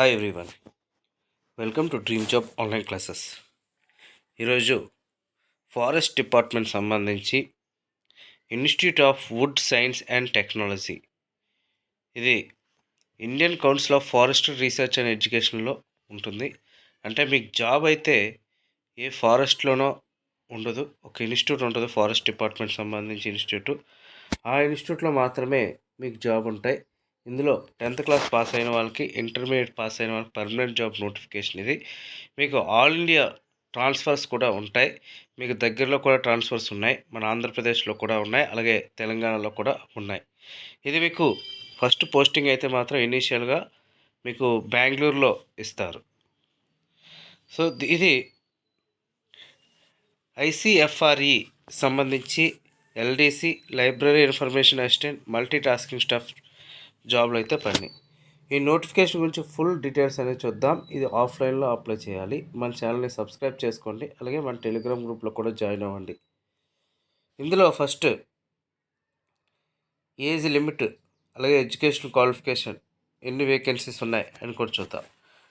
Hi everyone welcome to dream job online classes ఈరోజు forest department సంబంధించి institute of wood science and technology ఇది Indian council of forest research and ఎడ్యుకేషన్లో ఉంటుంది. అంటే మీకు job అయితే ఏ ఫారెస్ట్లోనో ఉండదు. ఒక ఇన్స్టిట్యూట్ ఉంటుంది ఫారెస్ట్ డిపార్ట్మెంట్ సంబంధించి ఇన్స్టిట్యూట్ ఆ ఇన్స్టిట్యూట్లో మాత్రమే మీకు జాబ్ ఉంటాయి. ఇందులో టెన్త్ క్లాస్ పాస్ అయిన వాళ్ళకి ఇంటర్మీడియట్ పాస్ అయిన వాళ్ళకి పర్మనెంట్ జాబ్ నోటిఫికేషన్ ఇది. మీకు ఆల్ ఇండియా ట్రాన్స్ఫర్స్ కూడా ఉంటాయి. మీకు దగ్గరలో కూడా ట్రాన్స్ఫర్స్ ఉన్నాయి. మన ఆంధ్రప్రదేశ్లో కూడా ఉన్నాయి. అలాగే తెలంగాణలో కూడా ఉన్నాయి. ఇది మీకు ఫస్ట్ పోస్టింగ్ అయితే మాత్రం ఇనీషియల్గా మీకు బెంగళూరులో ఇస్తారు. సో ఇది ఐసిఎఫ్ఆర్ఈ సంబంధించి LDC library information assistant multi tasking staff జాబ్లు అయితే పడినాయి ఈ నోటిఫికేషన్ గురించి ఫుల్ డీటెయిల్స్ అనేది చూద్దాం. ఇది ఆఫ్లైన్లో అప్లై చేయాలి. మన ఛానల్ని సబ్స్క్రైబ్ చేసుకోండి. అలాగే మన టెలిగ్రామ్ గ్రూప్లో కూడా జాయిన్ అవ్వండి. ఇందులో ఫస్ట్ ఏజ్ లిమిట్ అలాగే ఎడ్యుకేషన్ క్వాలిఫికేషన్ ఎన్ని వేకెన్సీస్ ఉన్నాయి అని కూడా చూద్దాం.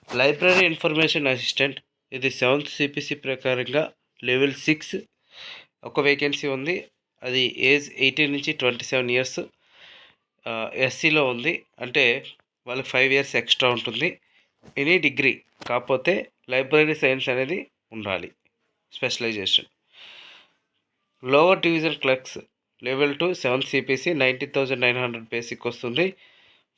లైబ్రరీ ఇన్ఫర్మేషన్ అసిస్టెంట్ ఇది సెవెంత్ సిపిసి ప్రకారంగా లెవెల్ సిక్స్. ఒక వేకెన్సీ ఉంది. అది ఏజ్ ఎయిటీన్ నుంచి ట్వంటీ సెవెన్ ఇయర్స్. ఎస్సీలో ఉంది. అంటే వాళ్ళకి ఫైవ్ ఇయర్స్ ఎక్స్ట్రా ఉంటుంది. ఎనీ డిగ్రీ కాకపోతే లైబ్రరీ సైన్స్ అనేది ఉండాలి. Specialisation. Lower division clerks level two seven CPC ninety thousand nine hundred basic వస్తుంది.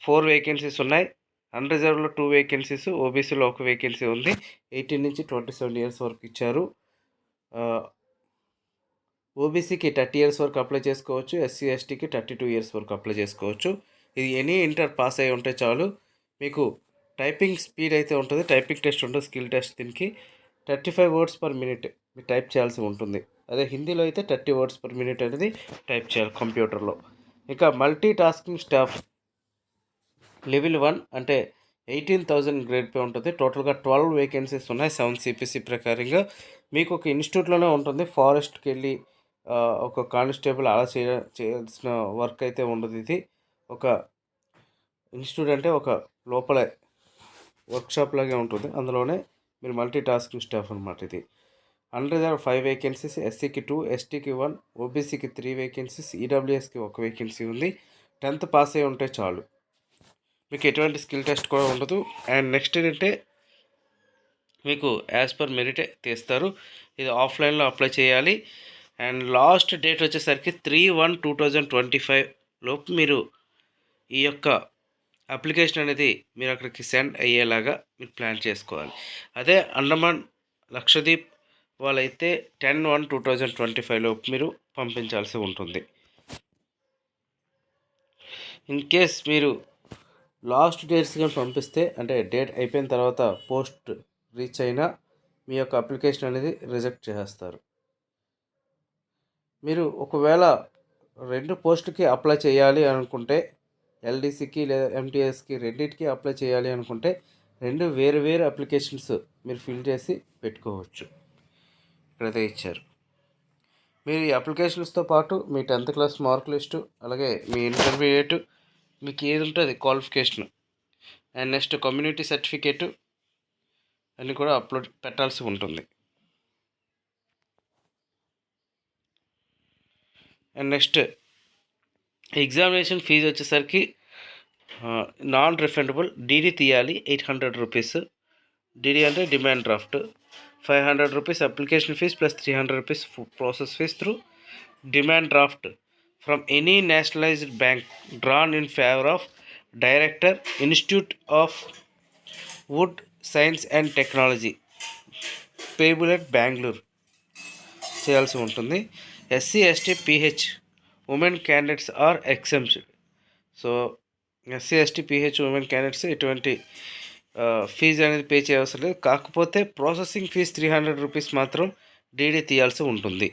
ఫోర్ వేకెన్సీస్ ఉన్నాయి. అన్రిజర్వ్లో టూ వేకెన్సీస్ ఓబీసీలో ఒక వేకెన్సీ ఉంది. ఎయిటీన్ నుంచి ట్వంటీ సెవెన్ ఇయర్స్ వరకు ఇచ్చారు. ఓబీసీకి థర్టీ ఇయర్స్ వరకు అప్లై చేసుకోవచ్చు ఎస్సీ ఎస్టీకి థర్టీ టూ ఇయర్స్ వరకు అప్లై చేసుకోవచ్చు. ఇది ఎనీ ఇంటర్ పాస్ అయి ఉంటే చాలు. మీకు టైపింగ్ స్పీడ్ అయితే ఉంటుంది టైపింగ్ టెస్ట్ ఉంటుంది స్కిల్ టెస్ట్ దీనికి. Thirty five words per minute మీరు టైప్ చేయాల్సి ఉంటుంది. అదే హిందీలో అయితే థర్టీ వర్డ్స్ పర్ మినిట్ అనేది టైప్ చేయాలి కంప్యూటర్లో. ఇంకా multi tasking staff level one అంటే ఎయిటీన్ థౌజండ్ గ్రేడ్ పే ఉంటుంది. టోటల్గా ట్వెల్వ్ వేకెన్సీస్ ఉన్నాయి సెవెన్ సిపిసి ప్రకారంగా. మీకు ఒక ఇన్స్టిట్యూట్లోనే ఉంటుంది ఫారెస్ట్కి వెళ్ళి ఒక కానిస్టేబుల్ అలా చేయ చేయాల్సిన వర్క్ అయితే ఉండదు ఇది. ఒక ఇన్స్టిట్యూట్ అంటే ఒక లోపల వర్క్షాప్ లాగే ఉంటుంది. అందులోనే మీరు మల్టీ టాస్కింగ్ స్టాఫ్ అనమాట ఇది. అండర్ ఫైవ్ వేకెన్సీస్ ఎస్సీకి టూ ఎస్టీకి వన్ ఓబీసీకి త్రీ వేకెన్సీస్ ఈడబ్ల్యూఎస్కి ఒక వేకెన్సీ ఉంది. టెన్త్ పాస్ అయి ఉంటే చాలు. మీకు ఎటువంటి స్కిల్ టెస్ట్ కూడా ఉండదు. అండ్ నెక్స్ట్ ఏంటంటే మీకు యాజ్ పర్ మెరిటే తీస్తారు. ఇది ఆఫ్లైన్లో అప్లై చేయాలి. అండ్ లాస్ట్ డేట్ వచ్చేసరికి three one two thousand twenty five లోపు మీరు ఈ యొక్క అప్లికేషన్ అనేది మీరు అక్కడికి సెండ్ అయ్యేలాగా మీరు ప్లాన్ చేసుకోవాలి. అదే అండమాన్ లక్షద్వీప్ వాళ్ళైతే ten one two thousand twenty five లోపు మీరు పంపించాల్సి ఉంటుంది. ఇన్ కేస్ మీరు లాస్ట్ డేట్స్ కానీ పంపిస్తే అంటే డేట్ అయిపోయిన తర్వాత పోస్ట్ రీచ్ అయినా మీ యొక్క అప్లికేషన్ అనేది రిజెక్ట్ చేస్తారు మీరు ఒకవేళ రెండు పోస్టుకి అప్లై చేయాలి అనుకుంటే ఎల్డీసీకి లేదా ఎంటీఎస్కి రెండింటికి అప్లై చేయాలి అనుకుంటే రెండు వేరు వేరు అప్లికేషన్స్ మీరు ఫిల్ చేసి పెట్టుకోవచ్చు. ఇక్కడైతే ఇచ్చారు. మీరు ఈ అప్లికేషన్స్తో పాటు మీ టెన్త్ క్లాస్ మార్క్ లిస్టు అలాగే మీ ఇంటర్మీడియట్ మీకు ఏది ఉంటుంది qualification and next community certificate అన్నీ కూడా అప్లోడ్ పెట్టాల్సి ఉంటుంది. అండ్ నెక్స్ట్ ఎగ్జామినేషన్ ఫీజు వచ్చేసరికి నాన్ రిఫండబుల్ డీడీ తీయాలి ఎయిట్ హండ్రెడ్ రూపీస్ డీడీ అంటే demand draft five hundred rupees application fee plus three hundred rupees process fee through demand draft from any nationalised bank drawn in favour of director institute of wood science and technology payable at Bengaluru చేయాల్సి ఉంటుంది. SC ST PH women candidates are exempts so SC ST PH women candidates ఎటువంటి fee అనేది pay చేయవసరం లేదు. కాకపోతే processing fee three hundred rupees మాత్రం DD తీయాల్సి ఉంటుంది.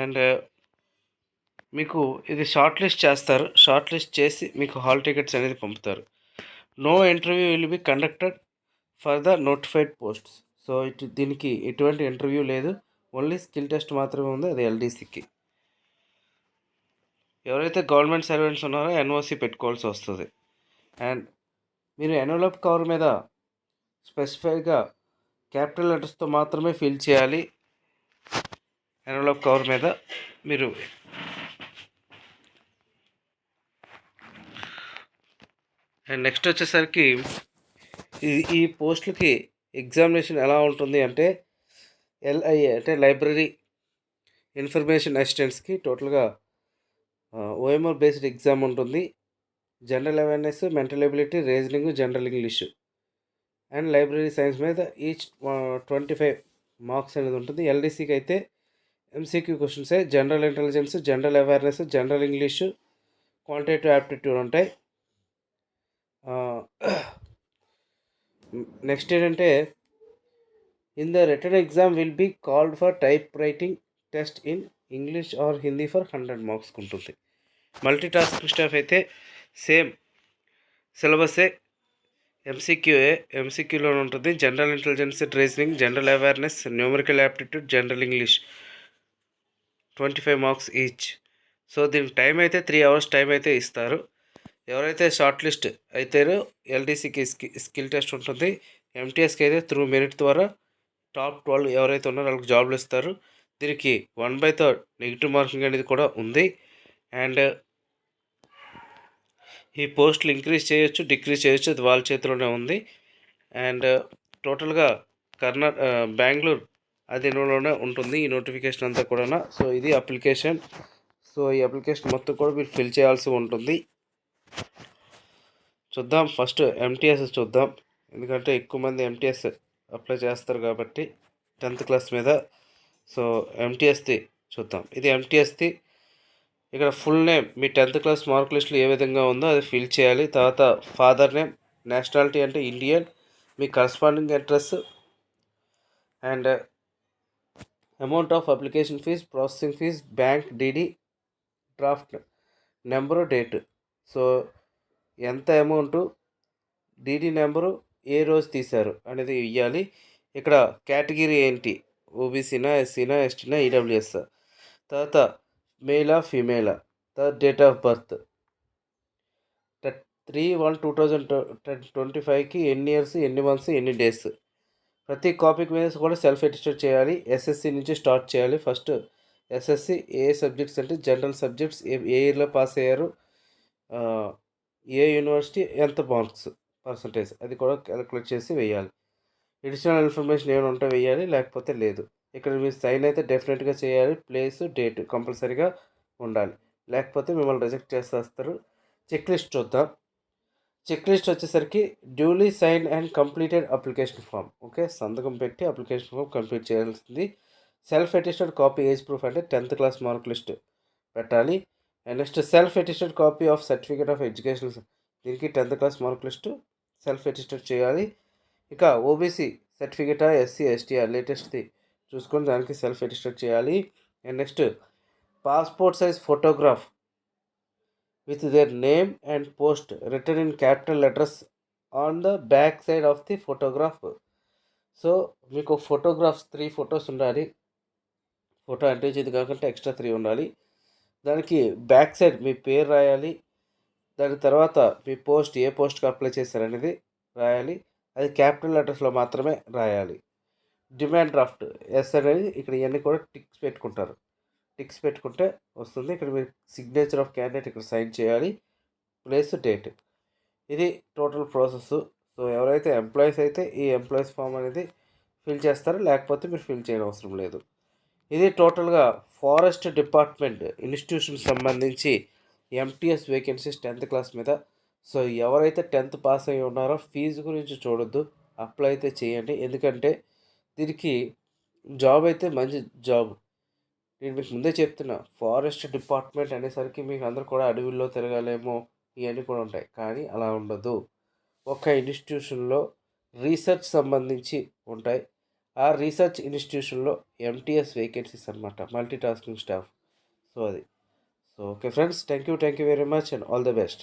అండ్ మీకు ఇది షార్ట్ లిస్ట్ చేస్తారు. షార్ట్ లిస్ట్ చేసి మీకు హాల్ టికెట్స్ అనేది పంపుతారు. No interview will be conducted for the notified posts. So ఇటు దీనికి ఎటువంటి ఇంటర్వ్యూ లేదు. ఓన్లీ స్కిల్ టెస్ట్ మాత్రమే ఉంది అది ఎల్డీసీకి. ఎవరైతే గవర్నమెంట్ సర్వెంట్స్ ఉన్నారో ఎన్ఓసి పెట్టుకోవాల్సి వస్తుంది. అండ్ మీరు ఎన్వలప్ కవర్ మీద స్పెసిఫైగా క్యాపిటల్ లెటర్స్తో మాత్రమే ఫిల్ చేయాలి. ఎన్వలప్ కవర్ మీద మీరు అండ్ నెక్స్ట్ వచ్చేసరికి ఈ ఈ పోస్టులకి ఎగ్జామినేషన్ ఎలా ఉంటుంది అంటే ఎల్ఐ అంటే లైబ్రరీ ఇన్ఫర్మేషన్ అసిస్టెంట్స్కి టోటల్గా ఓఎంఆర్ బేస్డ్ ఎగ్జామ్ ఉంటుంది. General awareness mental ability reasoning general English. And library science మీద ఈచ్ ట్వంటీ ఫైవ్ మార్క్స్ అనేది ఉంటుంది. ఎల్డీసీకి అయితే MCQ క్వశ్చన్సే. General intelligence general awareness general English quantitative aptitude ఉంటాయి. నెక్స్ట్ ఏంటంటే in the written exam will be called for type writing test in English or Hindi for hundred marks ఉంటుంది multi task staff అయితే same సిలబసే ఎంసీక్యూఏ ఎంసీక్యూలో ఉంటుంది. General intelligence reasoning general awareness numerical aptitude general English twenty five marks each so దీనికి time అయితే three hours time అయితే ఇస్తారు. ఎవరైతే షార్ట్ లిస్ట్ అయితారో ఎల్డీసీకి స్కిల్ టెస్ట్ ఉంటుంది. ఎంటీఎస్కి అయితే త్రూ మెరిట్ ద్వారా టాప్ ట్వెల్వ్ ఎవరైతే ఉన్నారో వాళ్ళకి జాబ్లు ఇస్తారు. దీనికి one by third negative marking అనేది కూడా ఉంది. అండ్ ఈ పోస్టులు ఇంక్రీజ్ చేయొచ్చు డిక్రీజ్ చేయొచ్చు అది వాళ్ళ చేతిలోనే ఉంది. అండ్ టోటల్గా కర్ణా బెంగళూరు అధీనంలోనే ఉంటుంది ఈ నోటిఫికేషన్ అంతా కూడా సో ఇది అప్లికేషన్. సో ఈ అప్లికేషన్ మొత్తం కూడా మీరు ఫిల్ చేయాల్సి ఉంటుంది. చూద్దాం. ఫస్ట్ ఎంటీఎస్ చూద్దాం. ఎందుకంటే ఎక్కువ మంది ఎంటీఎస్ అప్లై చేస్తారు కాబట్టి టెన్త్ క్లాస్ మీద. సో ఎంటీఎస్ది చూద్దాం. ఇది ఎంటీఎస్ది ఇక్కడ ఫుల్ నేమ్ మీ టెన్త్ క్లాస్ మార్క్ లిస్ట్లో ఏ విధంగా ఉందో అది ఫిల్ చేయాలి. తర్వాత ఫాదర్ నేమ్ నేషనాలిటీ అంటే Indian me corresponding address and amount of application fee processing fee bank DD draft number date so ఎంత అమౌంట్ డీడీ నెంబరు ఏ రోజు తీశారు అనేది ఇవ్వాలి ఇక్కడ కేటగిరీ ఏంటి? ఓబీసీనా ఎస్సీనా ఎస్టీనా ఈడబ్ల్యూఎస్ తర్వాత మేలా ఫీమేలా? తర్వాత date of birth? Three one two thousand twenty ఫైవ్కి ఎన్ని ఇయర్స్ ఎన్ని మంత్స్ ఎన్ని డేస్? ప్రతి కాపీకి మీద కూడా సెల్ఫ్ అటెస్టెడ్ చేయాలి. ఎస్ఎస్సి నుంచి స్టార్ట్ చేయాలి. ఫస్ట్ ఎస్ఎస్సి ఏ సబ్జెక్ట్స్ అంటే జనరల్ సబ్జెక్ట్స్ ఏ ఏ ఇయర్లో పాస్ అయ్యారు? ఏ యూనివర్సిటీ ఎంత మార్క్స్ పర్సంటేజ్ అది కూడా క్యాలిక్యులేట్ చేసి వేయాలి ఎడిషనల్ ఇన్ఫర్మేషన్ ఏమైనా ఉంటే వేయాలి లేకపోతే లేదు. ఇక్కడ మీరు సైన్ అయితే డెఫినెట్గా చేయాలి ప్లేస్ డేట్ కంపల్సరీగా ఉండాలి. లేకపోతే మిమ్మల్ని రిజెక్ట్ చేసేస్తారు. చెక్ లిస్ట్ చూద్దాం. చెక్ లిస్ట్ వచ్చేసరికి duly sign and completed application form. Okay సంతకం పెట్టి అప్లికేషన్ ఫామ్ కంప్లీట్ చేయాల్సింది. Self attested copy age proof అంటే టెన్త్ క్లాస్ మార్క్ లిస్ట్ పెట్టాలి. And next self attested copy of certificate of education దీనికి tenth class mark list self attested చేయాలి. ఇక OBC సర్టిఫికేటా SC ST లేటెస్ట్ది చూసుకొని దానికి సెల్ఫ్ అటెస్టెడ్ చేయాలి. And next passport size photograph with their name and post written in capital letters on the back side of the photograph so మీకు photographs three photos ఉండాలి. Photo అంటే ఇది కాకుండా ఎక్స్ట్రా త్రీ ఉండాలి. దానికి బ్యాక్ సైడ్ మీ పేరు రాయాలి దాని తర్వాత మీ పోస్ట్ ఏ పోస్ట్కి అప్లై చేశారనేది రాయాలి అది క్యాపిటల్ లెటర్స్లో మాత్రమే రాయాలి. డిమాండ్ డ్రాఫ్ట్ ఎస్ అనేది ఇక్కడ ఇవన్నీ కూడా టిక్స్ పెట్టుకుంటారు. టిక్స్ పెట్టుకుంటే వస్తుంది. ఇక్కడ మీరు సిగ్నేచర్ ఆఫ్ క్యాండిడేట్ ఇక్కడ సైన్ చేయాలి. Place date. ఇది టోటల్ ప్రాసెస్ సో ఎవరైతే ఎంప్లాయీస్ అయితే ఈ ఎంప్లాయీస్ ఫామ్ అనేది ఫిల్ చేస్తారో. లేకపోతే మీరు ఫిల్ చేయడం అవసరం లేదు. ఇది టోటల్గా ఫారెస్ట్ డిపార్ట్మెంట్ ఇన్స్టిట్యూషన్ సంబంధించి ఎంటీఎస్ వేకెన్సీస్ టెన్త్ క్లాస్ మీద. సో ఎవరైతే టెన్త్ పాస్ అయి ఉన్నారో ఫీజు గురించి చూడొద్దు. అప్లై అయితే చేయండి. ఎందుకంటే దీనికి జాబ్ అయితే మంచి జాబ్. నేను మీకు ముందే చెప్తున్నా ఫారెస్ట్ డిపార్ట్మెంట్ అనేసరికి మీకు అందరు కూడా అడవుల్లో తిరగాలేమో ఇవన్నీ కూడా ఉంటాయి. కానీ అలా ఉండదు. ఒక ఇన్స్టిట్యూషన్లో రీసెర్చ్ సంబంధించి ఉంటాయి. ఆ రీసెర్చ్ ఇన్స్టిట్యూషన్లో ఎంటీఎస్ వేకెన్సీస్ అనమాట మల్టీ టాస్కింగ్ స్టాఫ్. సో అది. So okay friends thank you thank you very much and all the best.